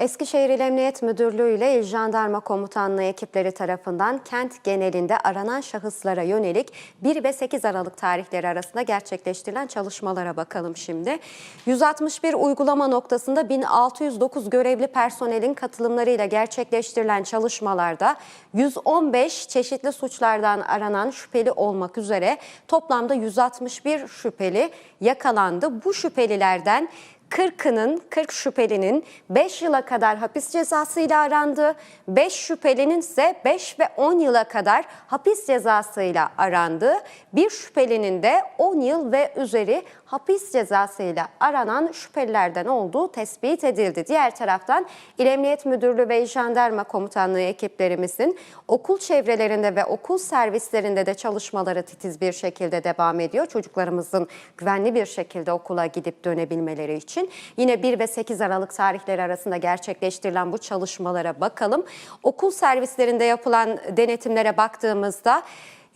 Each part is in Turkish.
Eskişehir İl Emniyet Müdürlüğü ile İl Jandarma Komutanlığı ekipleri tarafından kent genelinde aranan şahıslara yönelik 1 ve 8 Aralık tarihleri arasında gerçekleştirilen çalışmalara bakalım şimdi. 161 uygulama noktasında 1609 görevli personelin katılımlarıyla gerçekleştirilen çalışmalarda 115 çeşitli suçlardan aranan şüpheli olmak üzere toplamda 161 şüpheli yakalandı. Bu şüphelilerden 40'ının 40 şüphelinin 5 yıla kadar hapis cezasıyla arandığı, 5 şüphelinin ise 5 ve 10 yıla kadar hapis cezasıyla arandığı, bir şüphelinin de 10 yıl ve üzeri hapis cezasıyla aranan şüphelilerden olduğu tespit edildi. Diğer taraftan İl Emniyet Müdürlüğü ve Jandarma Komutanlığı ekiplerimizin okul çevrelerinde ve okul servislerinde de çalışmaları titiz bir şekilde devam ediyor. Çocuklarımızın güvenli bir şekilde okula gidip dönebilmeleri için. Yine 1 ve 8 Aralık tarihleri arasında gerçekleştirilen bu çalışmalara bakalım. Okul servislerinde yapılan denetimlere baktığımızda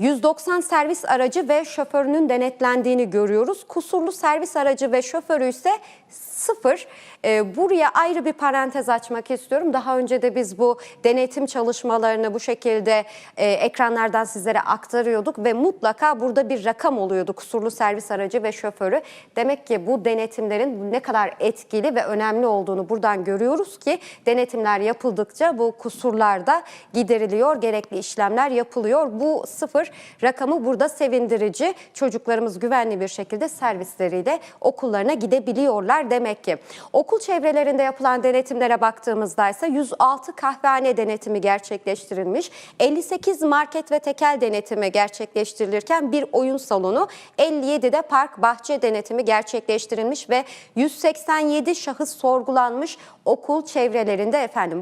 190 servis aracı ve şoförünün denetlendiğini görüyoruz. Kusurlu servis aracı ve şoförü ise sıfır. Ee, buraya ayrı bir parantez açmak istiyorum. Daha önce de biz bu denetim çalışmalarını bu şekilde e, ekranlardan sizlere aktarıyorduk ve mutlaka burada bir rakam oluyordu kusurlu servis aracı ve şoförü. Demek ki bu denetimlerin ne kadar etkili ve önemli olduğunu buradan görüyoruz ki denetimler yapıldıkça bu kusurlar da gideriliyor, gerekli işlemler yapılıyor. Bu sıfır rakamı burada sevindirici. Çocuklarımız güvenli bir şekilde servisleriyle okullarına gidebiliyorlar demek ki. Okul çevrelerinde yapılan denetimlere baktığımızda ise 106 kahvehane denetimi gerçekleştirilmiş, 58 market ve tekel denetimi gerçekleştirilirken bir oyun salonu, 57'de park bahçe denetimi gerçekleştirilmiş ve 187 şahıs sorgulanmış okul çevrelerinde efendim.